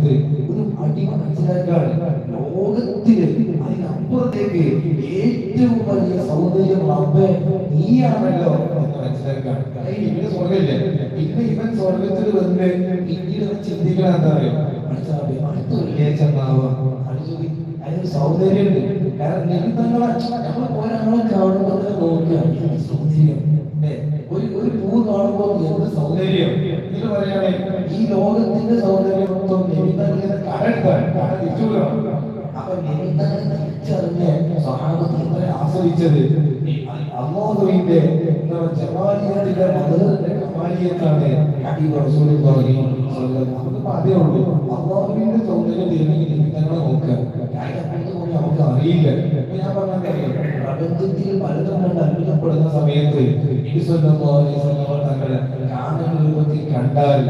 സമയത്ത് ഒരു അടി മനസ്സിലാക്കാണ് ലോകത്തിൽ അതിനപ്പുറത്തേക്ക് ഏറ്റവും വലിയ സൗന്ദര്യം റബ്ബെ നീയാണല്ലോ എന്ന് മനസ്സിലാക്കാണ് ഇവന് ഇവൻ സ്വർഗത്തിൽ വന്ന് പിന്നീട് ചിന്തിക്കണം എന്താ അറിയോ മനസ്സിലാവേ അടുത്ത വെള്ളിയാഴ്ച ഉണ്ടാവാം അതിന് അതിനൊരു സൗന്ദര്യമുണ്ട്. കാരണം നിമിത്തങ്ങളെ നമ്മൾ ഒരാളെ കാണുമ്പോൾ സൗന്ദര്യം ഏ, ഒരു ഒരു പൂ കാണുമ്പോൾ എന്ത് സൗന്ദര്യം ഇത് പറയാണ് ഈ ലോകത്തിന്റെ സൗന്ദര്യം മൊത്തം തിരിച്ചുവിടണം അപ്പൊ നിമിത്തങ്ങൾ തിരിച്ചറിഞ്ഞ് സഹാബത്ത് ഇത്ര ആസ്വദിച്ചത് അള്ളാഹുവിന്റെ ജമാലിയത്തിന്റെ മതത്തിന്റെ കമാലിയത്താണ് സ്വല്ലല്ലാഹു അലൈഹി വസല്ലം. നമുക്കിപ്പോ അതേ ഉള്ളൂ. അള്ളാഹുവിന്റെ സൗന്ദര്യം തിരിഞ്ഞെങ്കിൽ നിമിത്തങ്ങളെ നോക്കുക നമുക്ക് അറിയില്ല. ഞാൻ പറഞ്ഞറിയാം പ്രപഞ്ചത്തിൽ പലതും കണ്ട് അത്ഭുതപ്പെടുന്ന സമയത്ത് നബി സല്ലല്ലാഹു തങ്ങളെ കാണുന്ന രൂപത്തിൽ കണ്ടാൽ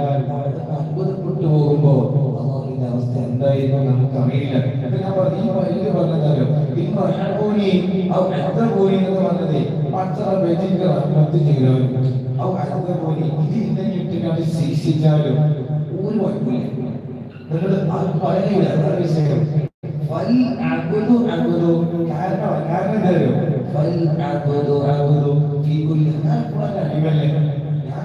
ഇപ്പൊ ഞാൻ പറഞ്ഞു ഈ ഇന്ന് അഹബൂനി ഔ അഹബൂനി എന്ന് പറഞ്ഞത്. പച്ചറ വെജിന്റെ റഹ്മത്ത് ഔ അഹബൂനി ഇത് ഇന്നെ ഇട്ടുകൊണ്ട് ശിക്ഷിച്ചാലും ഒരു കുഴപ്പമില്ല. നിങ്ങൾ അത് പറയുന്നില്ല അതാണ് വിഷയം. വൽ അബ്ദു അബ്ദു കാരണം കാരണം എന്തായാലും വൽ അബ്ദു അബ്ദു ഫീ കുല്ലി ഞാൻ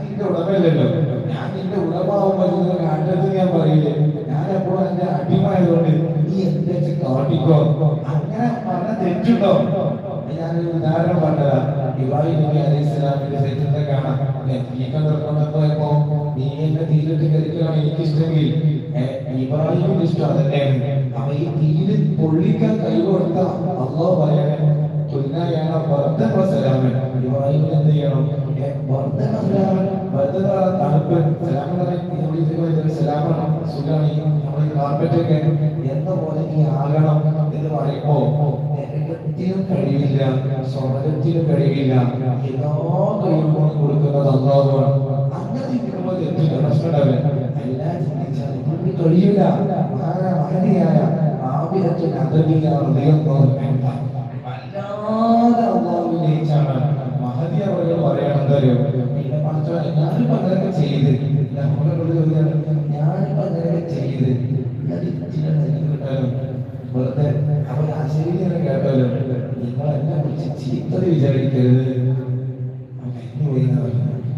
നിന്റെ ഉടമയല്ലല്ലോ. ഞാൻ നിന്റെ ഉടമാവുമ്പോൾ നിങ്ങൾ കാട്ടത്ത് ഞാൻ പറയില്ലേ ഞാൻ എപ്പോഴും എന്റെ അടിമയായതുകൊണ്ട് നീ എന്റെ വെച്ച് കാട്ടിക്കോ അങ്ങനെ പറഞ്ഞ തെറ്റുണ്ടോ ഞാനൊരു ഉദാഹരണം പറഞ്ഞതാ. ഇബ്രാഹിം നബി അലൈഹി സ്വലാമിന്റെ ചരിത്രത്തെ കാണാം. നീക്കം തുറക്കാൻ പോയപ്പോ നീ എന്നെ തീയിലിട്ട് കരിക്കണം എനിക്കിഷ്ടമെങ്കിൽ. ഇബ്രാഹിമിന് ഇഷ്ടം അതന്നെയാണ് അപ്പൊ ഈ തീയിൽ പൊള്ളിക്കാൻ കൈ കൊടുത്ത അള്ളാഹ് പറയണേ തുന്നായാണ് വർദ്ധന സലാമൻ ഇബ്രാഹിമിന് എന്ത് ചെയ്യണം? വർദ്ധന സലാമൻ വർദ്ധന തണുപ്പ്. സലാമൻ സലാമാണ് എന്ന പോലെ നീ ആകണം എന്ന് പറയുമ്പോ നരകത്തിനും കഴിയില്ല സ്വർഗത്തിനും കഴിയില്ല എല്ലാ കഴിവുകളും കൊടുക്കുന്നത് അള്ളാഹുവാണ്. അങ്ങനെ ചിന്തിക്കുമ്പോൾ തെറ്റില്ല പ്രശ്നമുണ്ടാവില്ല. എല്ലാം ചിന്തിച്ചാൽ ഇതിന് കഴിയില്ല മഹാന മഹതിയായ ആബിദത്തുൽ അദബിയ റളിയല്ലാഹു വല്ലാതെ അള്ളാഹുവിനെ ഇച്ഛാണ് മഹതി അവർ പറയണെന്തറിയോ പിന്നെ പഠിച്ചോനെ ഞാനിപ്പോ അങ്ങനെയൊക്കെ ചെയ്ത്. ചീത്തത് വിചാരിക്കരുത്. കഴിഞ്ഞു പോയി.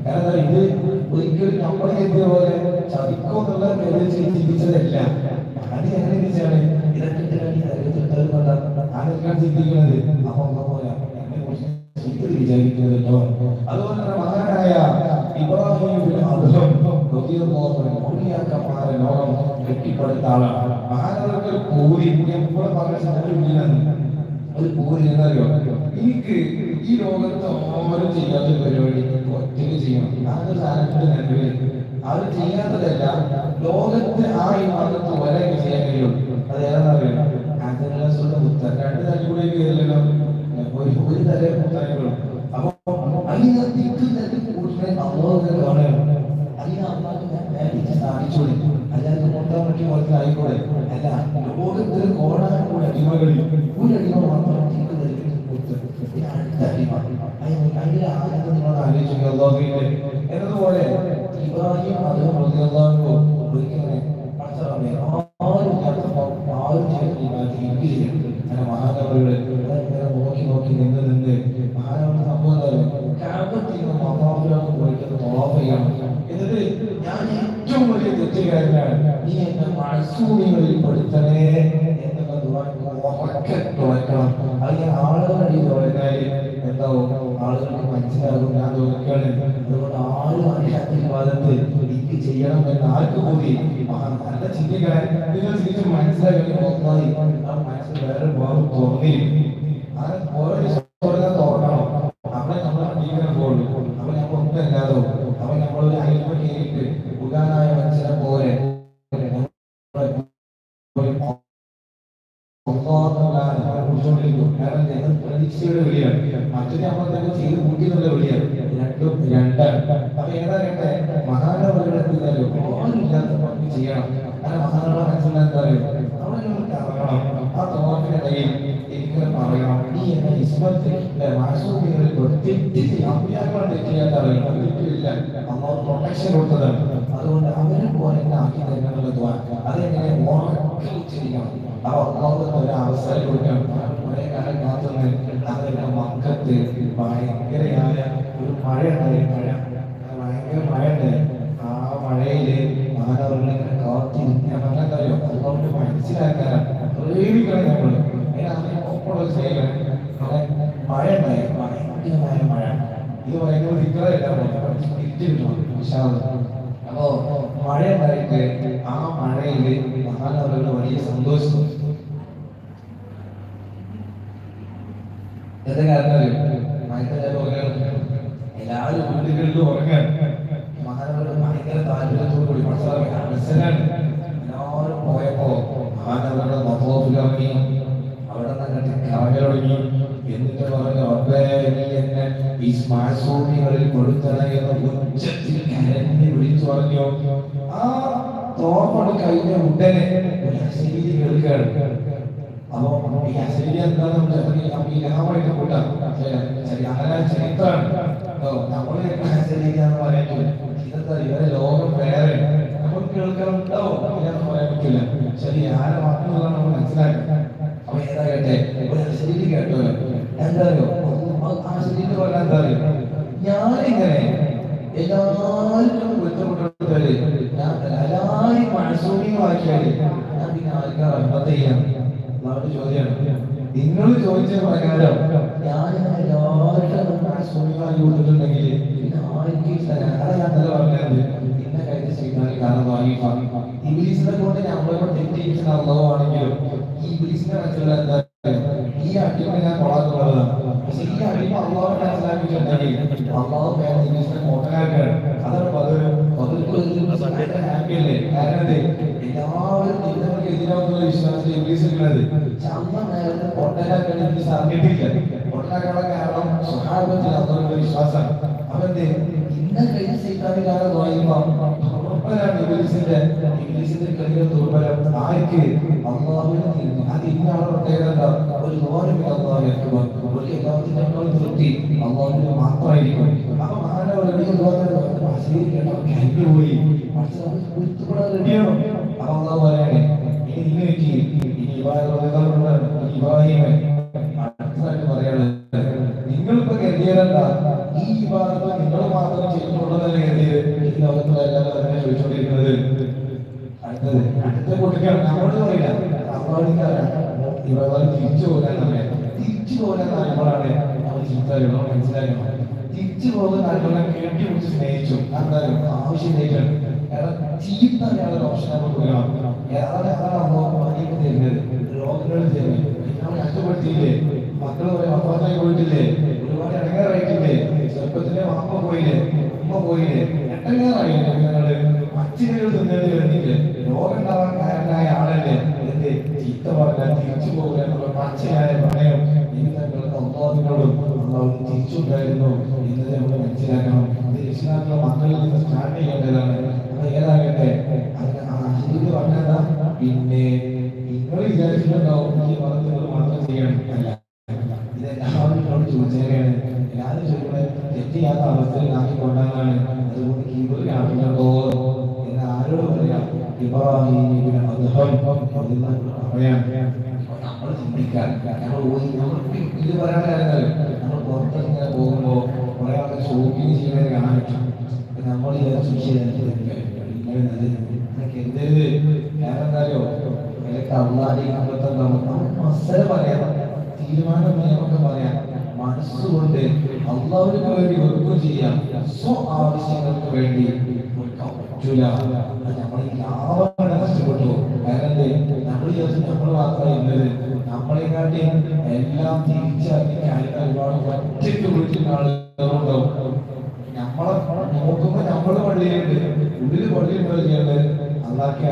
കാരണം ഇത് ഒരിക്കലും നമ്മൾ കരുതിയ പോലെ ചതിക്കോ എന്നുള്ള കരുതി ചിന്തിച്ചതല്ല. അത് എങ്ങനെ ചിന്തിച്ചാണ്. ഇതൊക്കെ കൊണ്ടാ ചിന്തിക്കുന്നത്? അപ്പൊ പോലെ ചീത്തത് വിചാരിക്കുന്നതല്ലോ അതുപോലെ തന്നെ മഹാനായ ഇബ്രാഹിം അൻഹു മുറിയാക്കന്മാരെ ലോകം കെട്ടിപ്പടുത്ത ആളാണ്. മഹാനവർക്ക് ഒരു പൂരി എപ്പോഴും പറഞ്ഞ ഒരു പൂരി എന്നറിയോ? എനിക്ക് ഈ ലോകത്ത് ആരും ചെയ്യാത്ത പരിപാടി ഒറ്റയ്ക്ക് ചെയ്യണം. അത് സാധനത്തിന്റെ നന്മയിൽ അത് ചെയ്യാത്തതല്ല ലോകത്ത് ആ ഈ ഭാഗത്ത് ഒരേ ചെയ്യാൻ കഴിയുള്ളൂ. അത് ഏതാണെന്നറിയോ ആന്തരസുള്ള മുത്തൻ രണ്ട് തരം കൂടെ കയറില്ലല്ലോ ഒരു ഒരു തല മുത്താനുകളും അപ്പൊ അതിന് തിക്ക് തരം കൂട്ടിനെ അമ്മോദനെ കാണുകയാണ്. അതിന് അമ്മാക്ക് സ്ഥാപിച്ചു അല്ലാതെ മുട്ടാൻ പറ്റിയ പോലത്തെ ആയിക്കോട്ടെ അല്ല ലോകത്തിൽ കോടാനുകൂടെ അടിമകളിൽ ഒരു അടിമ മാത്രം തിക്ക് തരും പിന്നെ അടുത്ത അടിമ അതിന് അതിന്റെ ആനന്ദം നിങ്ങൾ ആലോചിക്കുക അള്ളാഹുവിന്റെ എന്നതുപോലെ ഇബ്രാഹിം അതും റളിയല്ലാഹു ഒരിക്കലും പടച്ചറബേ ആരും ഇല്ലാത്തപ്പോ ആരും ചെയ്ത ഇബാദത്ത് എനിക്ക് ചെയ്യും അങ്ങനെ മഹാനവറുകൾ ഇങ്ങനെ നോക്കി നോക്കി നിന്ന് നിന്ന് മഹാനവർ സംഭവം എന്തായാലും കാബത്തിൽ നിന്ന് മതാഫിലാണ് പോയിട്ട് തവാഫ് ചെയ്യണം എന്നിട്ട് ഞാൻ ഏറ്റവും വലിയ തെറ്റുകാരനാണ് നീ എന്നെ മഴസൂണികളിൽ പെടുത്തണേ എന്നുള്ള ഉറക്കെ തുറക്കണം. അത് ആളുകളുടെ പറഞ്ഞാൽ എന്താവും ആളുകൾക്ക് മനസ്സിലാകും. ഞാൻ തോന്നിക്കാണ് അതുകൊണ്ട് ആരും അറിയാത്ത വിവാദത്ത് എനിക്ക് ചെയ്യണം എന്ന് ആർക്ക് കൂടി നല്ല ചിന്തിക്കാൻ നിങ്ങൾ തിരിച്ച് മനസ്സിലാക്കി ഒന്നായി. ആ മനസ്സിൽ വേറെ ഭാവം തോന്നിയിരിക്കും അത് സ്വർഗം തുറക്കണം അവൻ നമ്മളെ ജീവിതം പോകുള്ളൂ അവൻ നമ്മൾ ഒന്നും അല്ലാതോ അവൻ നമ്മളൊരു അയൽമ കയറിയിട്ട് ഉദാനായ മനുഷ്യനെ പോലെ കാരണം ഞങ്ങൾ പ്രതീക്ഷയുടെ വിളിയാണ്. മറ്റൊരു നമ്മൾ തന്നെ ചെയ്ത് കൂട്ടിയുള്ള വിളിയാണ്. രണ്ടും രണ്ടാണ്. അപ്പൊ ഏതാ രണ്ടേ മഹാനവരുടെ ആരുമില്ലാത്ത പണി ചെയ്യണം. മഹാനവ മനസ്സിലാക്കാൻ എന്താ കറങ്ങണം ആ തോന്നിനിടയിൽ ഇങ്ങനെ പറയണം. നീ എന്നെ ഇസ്മത്ത് മാസൂമികളിൽ പ്രൊട്ടക്ഷൻ അതുകൊണ്ട് പോലെ അതെങ്ങനെ അവസരം കൊടുക്കണം കുറെ കാലം കാത്തുനിന്ന് അതിന്റെ മക്കത്ത് ഭയങ്കരമായ ഒരു മഴ ഉണ്ടായി മഴ. ഭയങ്കര മഴ ഉണ്ടായി ആ മഴയിൽ മാനവരുടെ കാത്തിരിക്കാൻ അങ്ങനെന്തറിയോ അതുകൊണ്ട് മനസ്സിലാക്കാനാണ് പ്രേമിക്കണം നമ്മൾ ഒപ്പമുള്ള സ്നേഹം മഴ ഉണ്ടായി ഭയങ്കരമായ മഴ. ഇത് ഭയങ്കര നിൽക്കാറില്ല അപ്പോ മഴ ഉണ്ടായിട്ട് ആ മഴയിൽ മഹാനവരുടെ വലിയ സന്തോഷം. എന്താ കാരണം ആ തോപ്പാണ് കഴിഞ്ഞ ഉടനെ ശരി ആരെ മാത്രമല്ല നമ്മൾ മനസ്സിലാക്കുക അപ്പൊ ഏതാകട്ടെ ഒരു അശരീരി കേട്ടോല്ലോ എന്താ അറിയോ ആ അശരീരി പറഞ്ഞാൽ എന്താ അറിയോ ഞാനിങ്ങനെ എല്ലാവർക്കും കുറ്റപ്പെട്ടവര് ഞാൻ എല്ലാവരും മനസ്സൂണികളാക്കിയാൽ ഞാൻ പിന്നെ ആർക്കാ റഹ്മത്ത് ചെയ്യാം അതാണ് നിങ്ങൾ ചോദിച്ച പ്രകാരം ഞാൻ എല്ലാവർക്കും മനസ്സൂണികളാക്കി കൊടുത്തിട്ടുണ്ടെങ്കിൽ പിന്നെ ആർക്കും തന്നെ പറഞ്ഞത് പിന്നെ കൈത് ചെയ്താൽ കാരണം വാങ്ങി ഇംഗ്ലീഷിനെ കൊണ്ട് നമ്മളെ കൊണ്ട് തെറ്റിയിരിക്കുന്ന അള്ളാഹുവാണെങ്കിലും ഈ ഇംഗ്ലീഷിന്റെ മനസ്സിലുള്ള എന്താ ഈ അടിമ ഞാൻ കൊള്ളാന്നുള്ളതാണ് പക്ഷെ ഈ അടിമ അള്ളാഹു മനസ്സിലാക്കിയിട്ടുണ്ടെങ്കിൽ അള്ളാഹു ഇംഗ്ലീഷിനെ മോട്ടനാക്കാണ് അതാണ് കാരണം? എല്ലാവരും നിങ്ങൾക്ക് എതിരാവുന്ന വിശ്വാസത്തിൽ ഇംഗ്ലീഷ് ഉള്ളത് പക്ഷെ അമ്മ നേരത്തെ പൊട്ടനാക്കാൻ ഇംഗ്ലീഷ് കാരണം സ്വഭാവത്തിൽ അതൊരു വിശ്വാസമാണ്. അവന്റെ ഇന്ന കഴിഞ്ഞ സൈത്താനി കാലം വായിക്കുമ്പോൾ ദുർബലാണ് ഇംഗ്ലീഷിന്റെ ഇംഗ്ലീഷിന്റെ കരിയർ ദുർബലം ആർക്ക്? അള്ളാഹുവിനെ തീരുന്നു അത് ഇന്നാളെ പ്രത്യേകത? ഒരു ദോരമില്ല അള്ളാഹു ഒരു എല്ലാത്തിനേക്കാളും തൃപ്തി അള്ളാഹുവിന് മാത്രമായിരിക്കും. അപ്പൊ പോയി റെഡിയാണോ അപ്പൊ അള്ളാഹു പറയാണ് ഇനി നിങ്ങൾ വെക്കി ഇനി അടുത്തതായിട്ട് പറയാനുള്ളത് നിങ്ങളിപ്പോ കരുതിയതല്ല ഈ വിഭാഗത്തിൽ നിങ്ങൾ മാത്രം ചെയ്തിട്ടുള്ളതല്ലേ കരുതിയത് ഈ ലോകത്തുള്ള എല്ലാവരും അതിനെ ചോദിച്ചുകൊണ്ടിരിക്കുന്നത് അടുത്തത് അടുത്ത കുട്ടിക്കാണ്. നമ്മളോട് പറയില്ല. നമ്മളോടിക്കാരാണ് ഇവർ തിരിച്ചു പോകാൻ തിരിച്ചു പോകാൻ നമ്മളാണ് നമ്മൾ മനസ്സിലായോ തിരിച്ചു പോകുന്ന കാര്യങ്ങളെ കേട്ടി പിടിച്ച് സ്നേഹിച്ചു. എന്തായാലും ആവശ്യം കാരണം ചീത്ത അയാളുടെ ഓപ്ഷൻ നമുക്ക് അമ്മ പണിയൊക്കെ തരുന്നത് രോഗങ്ങൾ തരുന്നത് നമ്മൾ നഷ്ടപ്പെടുത്തിയില്ലേ മക്കൾ അപ്പുറത്തായി പോയിട്ടില്ലേ ഒരുപാട് ഇടങ്ങാറായിട്ടില്ലേ? ചെറുപ്പത്തിലെ അമ്മ പോയില്ലേ? ഉമ്മ പോയില്ലേ? എട്ടങ്ങാറായില്ലേ അച്ഛനുകൾ തിന്നേണ്ടി വരുന്നില്ലേ രോഗം ഉണ്ടാവാൻ കാരണമായ ആളല്ലേ? എന്റെ ചീത്ത പറഞ്ഞാൽ തിരിച്ചു പോകുക എന്നുള്ള പ്രണയം നിങ്ങൾക്ക് അള്ളാഹിനോടും അള്ളാഹു തിരിച്ചുണ്ടായിരുന്നു എന്നത് നമ്മൾ മനസ്സിലാക്കണം അത് രക്ഷിതാക്കളുടെ മക്കളിൽ നിന്ന് സ്റ്റാർട്ട് ചെയ്യേണ്ടതാണ് അത് ഏതാകട്ടെ? അത് ആ അശുദ്ധി പറഞ്ഞതാ പിന്നെ നിങ്ങൾ വിചാരിച്ചിട്ടുണ്ടാവും ഈ പറഞ്ഞത് മാത്രം അല്ല ഇത് എല്ലാവരും ചോദിച്ചേക്കാണ് എല്ലാവരും ചോദിക്കുന്നത് തെറ്റ് ചെയ്യാത്ത അവസ്ഥയിൽ ആക്കിക്കൊണ്ടാണ് അതുകൊണ്ട് കീബോർഡ് കാണിക്കണ്ടോ എന്ന് ആരോട് പറയാം. പറയാം നമ്മൾ ചിന്തിക്കാൻ നമ്മൾ നമ്മൾ ഇത് പറയാൻ നമ്മൾ പുറത്തിങ്ങനെ ഇങ്ങനെ ആൾക്കാർ ഷോപ്പിംഗ് പറ്റും അപ്പൊ നമ്മൾ എന്തൊരു കാരണം എന്തായോ വിലക്ക് അള്ളാഹി മസല പറയാം തീരുമാനം നമുക്ക് പറയാം മനസ്സുകൊണ്ട് അള്ളാഹുവിന് വേണ്ടി വെറുക്കും ചെയ്യാം സ്വ ആവശ്യങ്ങൾക്ക് വേണ്ടി പറ്റൂല നമ്മൾ ലാഭം നഷ്ടപ്പെട്ടു കാരണം? നമ്മൾ വിചാരിച്ചു നമ്മൾ മാത്രമേ ഇന്നത് നമ്മളെക്കാട്ടി എല്ലാം തിരിച്ചറിഞ്ഞ് ആളുകൾ ഒരുപാട് ഒറ്റയ്ക്ക് വിളിക്കുന്ന ആളുകളുണ്ടാവും നമ്മളെ നോക്കുമ്പോ നമ്മൾ പള്ളിയുണ്ട് ഉള്ളിൽ പള്ളിയുണ്ടോ ചെയ്യേണ്ടത് അള്ളാഹ്ക്ക്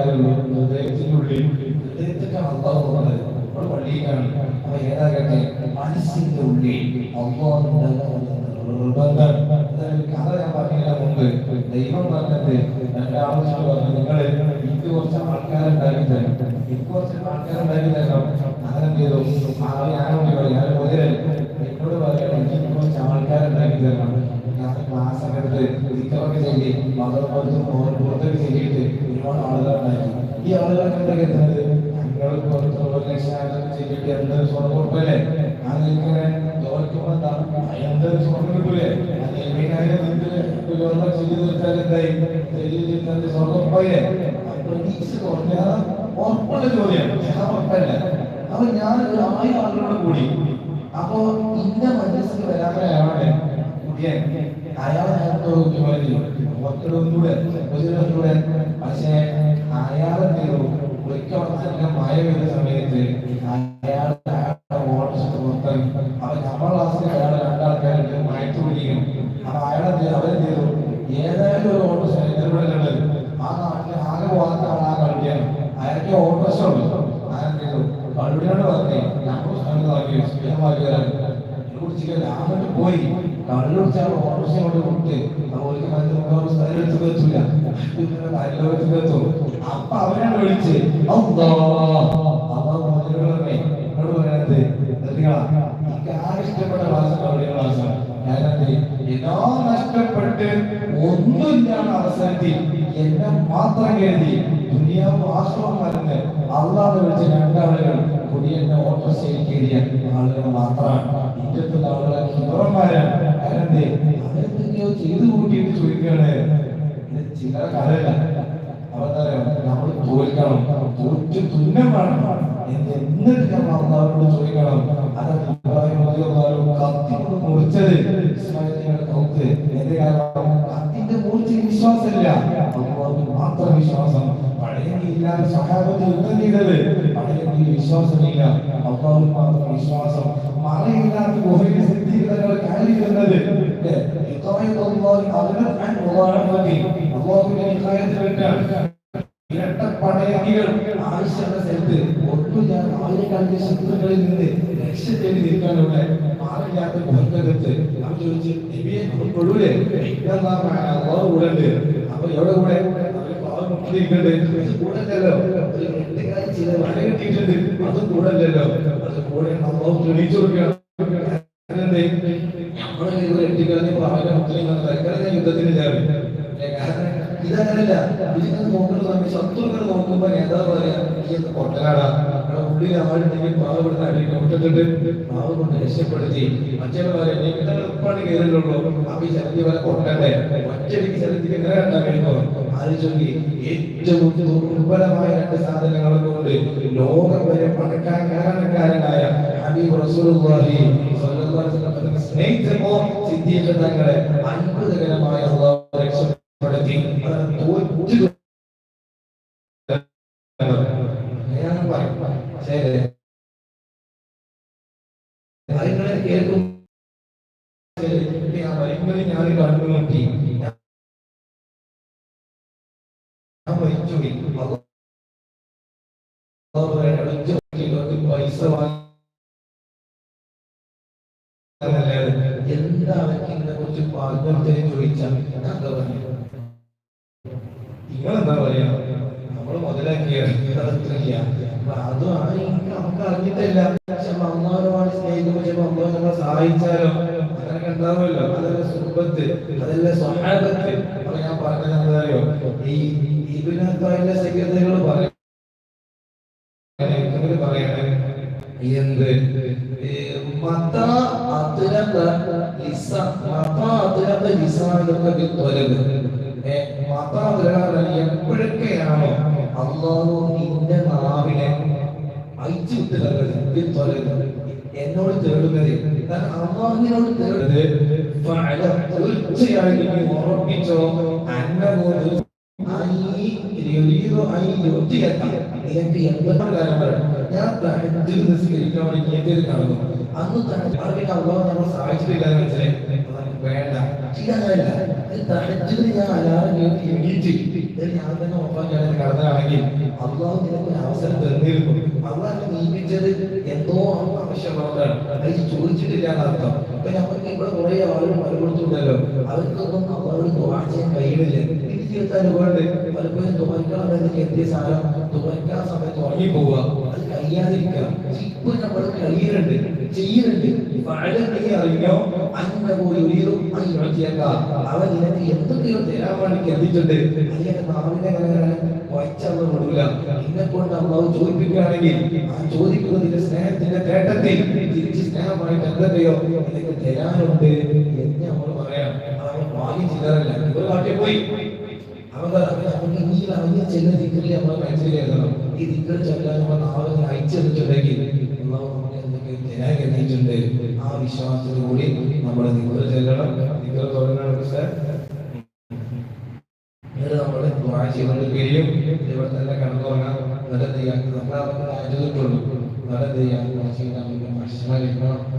ഹൃദയത്തിനുള്ളിൽ ഹൃദയത്തിലാണ് അള്ളാഹ് പറഞ്ഞത് നമ്മൾ പള്ളിയിലാണ്. അപ്പൊ ഏതാകട്ടെ മനസ്സിന്റെ ഉള്ളിൽ അള്ളാഹ് നിർബന്ധം. കഥ ഞാൻ പറഞ്ഞതിന് മുമ്പ്. ദൈവം പറഞ്ഞത് രണ്ടാമത് പറഞ്ഞു. നിങ്ങൾ എനിക്ക് കുറച്ച് ആൾക്കാരുണ്ടാക്കി തരും എനിക്ക് കുറച്ച് ആൾക്കാരുണ്ടാക്കി തരണം ആ ഞാൻ ചെയ്ത് മതപ്പുറത്തും പുറത്തേക്ക് നീങ്ങിയിട്ട് ഒരുപാട് ആളുകളുണ്ടായി. ഈ ആളുകളൊക്കെ എന്തൊക്കെ എത്തുന്നത് ഞങ്ങൾ പുറത്ത് ഒരു ലക്ഷം ആയിരം ചെയ്തിട്ട് എന്തൊരു സ്വർണം കൊടുക്കല്ലേ ചോദിക്കുമ്പോൾ എന്താ എന്തൊരു സ്വർണം കിട്ടൂലേ ഏഴായിരം വീട്ടിൽ ഒരു ചെയ്ത് തീർത്താൽ എന്തായി? ചെയ്ത് തീർത്താൽ സ്വർണം പോയേ പ്രതീക്ഷ കുറഞ്ഞ ഉറപ്പുള്ള ജോലിയാണ്. ഞാൻ ഉറപ്പല്ല. അപ്പൊ ഞാൻ ഒരു ആയിരം ആളുകളോട് കൂടി. അപ്പോ ഇന്ന മനസ്സിൽ വരാത്തയാളാണ് കുടിയൻ അയാളെ ഒന്നുകൂടെ ഒന്നുകൂടെ പക്ഷേ അയാളെ ഒരിക്കൽ മഴ പെയ്ത സമയത്ത് അയാൾ ഓട്ടം അവ അപ്പൊ നമ്മളെ ക്ലാസ്സിൽ അയാൾ രണ്ടാൾക്കാരുണ്ട് മയത്ത് പിടിക്കും അപ്പൊ അയാളെ അവരെ തീരും ഏതായാലും ഒരു ഓട്ടോ ഇവിടെ ഉള്ളത് ആ നാട്ടിൽ ആകെ പോകാത്ത ആൾ ആ കളിക്കാണ് അയാൾക്ക് ഓട്ടോറിക്ഷ ഉണ്ട് കളിയോട് പറഞ്ഞേ നമ്മൾ സ്ഥലത്താക്കി സ്ഥിരമാക്കി വരാൻ. കുടിച്ചില്ല. അങ്ങോട്ട് പോയി. കള്ളുടിച്ചാൽ ഓട്ടോറിക്ഷ കൊണ്ട് വിട്ട് അവർക്ക് മറ്റൊരു സ്ഥലം എടുത്ത് വെച്ചില്ല. കാര്യലോകത്ത് എത്തും അപ്പൊ അവനാണ് വിളിച്ച് എന്നോട് പറയുന്നത് ഇഷ്ടപ്പെട്ട ക്ലാസ് കബഡി ക്ലാസ്സാണ് എല്ലാം നഷ്ടപ്പെട്ട് ഒന്നുമില്ലാത്ത അവസരത്തിൽ എന്നെ മാത്രം കരുതി ദുനിയാവ് ആശ്രമം മറന്ന് അള്ളാഹ് വിളിച്ച രണ്ടാളുകൾ കുടിയെന്നെ ഓട്ടോറിക്ഷയിൽ കയറിയ ആളുകൾ മാത്രമാണ്. ഇന്നത്തെ ആളുകളെ ഹിബറന്മാരാണ് കാരണം അവരെന്തൊക്കെയോ ചെയ്തു കൂട്ടിയിട്ട് ചോദിക്കുകയാണ്. ചില ചില്ലറ അവതാരം നമ്മൾ തോൽക്കണം. തോറ്റു തുന്നം വേണം. എന്നിട്ട് നമ്മൾ അള്ളാഹുവിനോട് ചോദിക്കണം? അതൊക്കെ കത്തിക്കൊണ്ട് മുറിച്ചത് കൗത്ത് എന്റെ കാരണം? കത്തിന്റെ മൂർച്ച വിശ്വാസമില്ല. മാത്രം വിശ്വാസം. പഴയെങ്കിൽ ഇല്ലാതെ സഹാബത്ത് യുദ്ധം ചെയ്തത് പഴയെങ്കിൽ വിശ്വാസമില്ല. അള്ളാഹു മാത്രം വിശ്വാസം. മറയില്ലാത്ത ഗുഹയിൽ അള്ളാഹുവിന്റെ നിക്കായത്തിലിട്ടാണ് ഇരട്ടപ്പടയണികൾ ആവശ്യമുള്ള സ്ഥലത്ത് ഒട്ടും ഞാൻ ആയിരക്കണക്കിന് ശത്രുക്കളിൽ നിന്ന് രക്ഷ തേടി നിൽക്കാനുള്ള മാറില്ലാത്ത ഗുഹക്കകത്ത് അവർ ചോദിച്ചു നബിയെ കൊള്ളൂലേ ഉണ്ട്. അപ്പൊ എവിടെ കൂടെ? മുട്ടിയിരിക്കുന്നുണ്ട് കൂടല്ലോ അതും കൂടല്ലോ അത് കൂടെ അള്ളാഹു തെളിയിച്ചു കൊടുക്കണം നമ്മളെ എട്ടിക്കളഞ്ഞ് പാവം മുസ്ലിം യുദ്ധത്തിന് കാരണം ഇതങ്ങനല്ല. ഇതിങ്ങനെ നോക്കുന്ന സമയത്ത് ശത്രുക്കൾ നോക്കുമ്പോ നേതാവ് പറയാ? ഈ പൊട്ടനാടാ. ഇവിടെ ഉള്ളിൽ ആളുണ്ടെങ്കിൽ പാവപ്പെടുന്ന അടിയിൽ മുട്ടിട്ടിട്ട് പാവ കൊണ്ട് രക്ഷപ്പെടുത്തി. മറ്റേ പറയാം നിങ്ങൾ ഉപ്പാണ് കയറിയുള്ളൂ അപ്പൊ ഈ ശക്തി വരെ കൊട്ടണ്ടേ ഒറ്റയ്ക്ക് ശക്തിക്ക് എങ്ങനെ ഉണ്ടാകുമോ ആലോചിച്ചോക്കി ഏറ്റവും ദുർബലമായ രണ്ട് സാധനങ്ങളെ കൊണ്ട് ലോകം വരെ പണക്കാൻ കാരണക്കാരനായ ഹബീബ് റസൂലുള്ളാഹി സ്നേഹിച്ചപ്പോ സിദ്ദീഖ് തങ്ങളെ അത്ഭുതകരമായ രക്ഷപ്പെടുത്തി. തോറ്റു ഞാൻ പറയും ശരി കാര്യങ്ങളെ കേൾക്കും ഞാൻ വരുമ്പോൾ ഞാൻ കണ്ടു നോക്കി ഞാൻ മരിച്ചു പോയി അള്ളാഹു അടിച്ചു നോക്കി ഇവർക്ക് പൈസ വാങ്ങി എന്താ അവർക്ക് ഇതിനെ കുറിച്ച് പറഞ്ഞേ ചോദിച്ചാൽ എന്താ പറഞ്ഞു നിങ്ങളെന്താ പറയാ നമ്മൾ മുതലാക്കിയ അതും ആ എനിക്ക് നമുക്ക് അറിഞ്ഞിട്ടില്ല പക്ഷെ അമ്മാവനുമാണ് സ്നേഹിക്കുമ്പോൾ ചിലപ്പോൾ അമ്മാവൻ നമ്മളെ സഹായിച്ചാലോ? അങ്ങനെയൊക്കെ ഉണ്ടാവുമല്ലോ. അതല്ലേ സുഹൃത്ത്? അതല്ലേ സ്വഹാബത്ത്? ഞാൻ പറഞ്ഞത് എന്താ ഈ ഇബിനെ പറയും ഇവർ പറയണേ എന്ത്? മത അദ്രക ലിസ മത അദ്രക ലിസാനക ബിത്വലബ് ഏ, മത പറഞ്ഞാൽ എപ്പോഴൊക്കെയാണോ അള്ളാഹു നിന്റെ നാവിനെ അയച്ചു വിട്ടുള്ളത് ബിത്വലബ് എന്നോട് തേടുന്നത്? കാരണം അള്ളാഹുവിനോട് തേടുന്നത് തീർച്ചയായും ഉറപ്പിച്ചോ അന്നബോധ നിനക്ക് എന്തൊക്കെ കാര്യം പറയാം ഞാൻ തഹജ്ജുദ് നിസ്കരിക്കാൻ വേണ്ടി നീന്തൽ കാണുന്നു അന്ന് തഹജ്ജുദ് അള്ളാഹു നമ്മളെ സഹായിച്ചിട്ടില്ല എന്ന് മനസ്സിലായി വേണ്ട ഇതങ്ങനല്ല തഹജ്ജുദ് ഞാൻ അലാറം കേട്ട് എണീറ്റ് ഞാൻ തന്നെ ഒപ്പാക്കാൻ കടന്നതാണെങ്കിൽ അള്ളാഹു നിനക്ക് ഒരു അവസരം തന്നിരുന്നു അള്ളാഹ് നിയമിച്ചത് എന്തോ ആവശ്യമുള്ളതാണ് അത് ചോദിച്ചിട്ടില്ല എന്നർത്ഥം ഇപ്പൊ നമുക്ക് ഇവിടെ കുറെ ആളുകൾ മല കൊടുത്തിട്ടുണ്ടല്ലോ അവർക്കൊന്നും അവരോട് ദുആ ചെയ്യാൻ കഴിയുന്നില്ല എനിക്ക് ജീവിതത്തിൽ ഒരുപാട് പലപ്പോഴും എന്നൊക്കെ എത്തിയ സാധനം തുറക്കാൻ സമയത്ത് ഉറങ്ങി പോവുക പക്ഷെ ഇപ്പൊ നമ്മൾ കഴിയുന്നുണ്ട് ചെയ്യുന്നുണ്ട്. ഫഅലം നീ അറിഞ്ഞോ? അന്നഹു യുരീദു അൻ യുഅതിയക അവൻ നിനക്ക് എന്തൊക്കെയോ തരാൻ വേണ്ടി കരുതിയിട്ടുണ്ട്. കൊണ്ട് ചോദിപ്പിക്കുകയാണെങ്കിൽ ആ ചോദിക്കുന്നതിന്റെ സ്നേഹത്തിന്റെ തേട്ടത്തിൽ തിരിച്ച് സ്നേഹമായിട്ട് എന്തൊക്കെയോ നിനക്ക് തരാനുണ്ട് എന്ന് നമ്മൾ പറയാം. അവൻ വാങ്ങി ചില്ലറല്ല. ഇവർ കാട്ടിൽ പോയി. അവൻ നമുക്ക് ഇനിയും അറിഞ്ഞ ചില ദിക്കറിൽ നമ്മൾ മനസ്സിലാക്കണം ഈ ദിക്കർ ചൊല്ലാൻ നമ്മൾ നാളെ അയച്ചെന്നിട്ടുണ്ടെങ്കിൽ അള്ളാഹു നമുക്ക് എന്തൊക്കെ തരാൻ കരുതിയിട്ടുണ്ട്. ആ വിശ്വാസത്തോടുകൂടി നമ്മൾ ദിക്കർ ചെല്ലണം. ദിക്കർ തുടങ്ങണം സാർ നമ്മൾ ചെയ്തുകൊണ്ടിരിക്കുകയും ഇവിടെ തന്നെ കടന്നുറങ്ങാൻ നല്ല ചെയ്യാൻ നമ്മൾ അവർക്ക് ആചരിട്ടുള്ളൂ നല്ല ഭക്ഷണം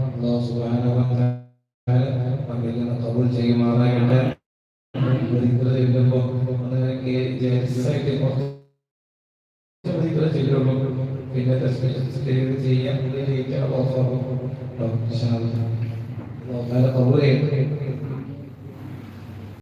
അള്ളാഹു സുബ്ഹാനഹു വ തആല നമ്മിൽ കബൂൽ ചെയ്യുമാറാകട്ടെ. ചെല്ലുമ്പോൾ ദിക്ർ ചെല്ലുള്ളൂ പിന്നെ തസ്ബീഹ് ചെയ്യാൻ ജയിക്കാൻ ഓഫർ ഇൻഷാ അല്ലാഹ്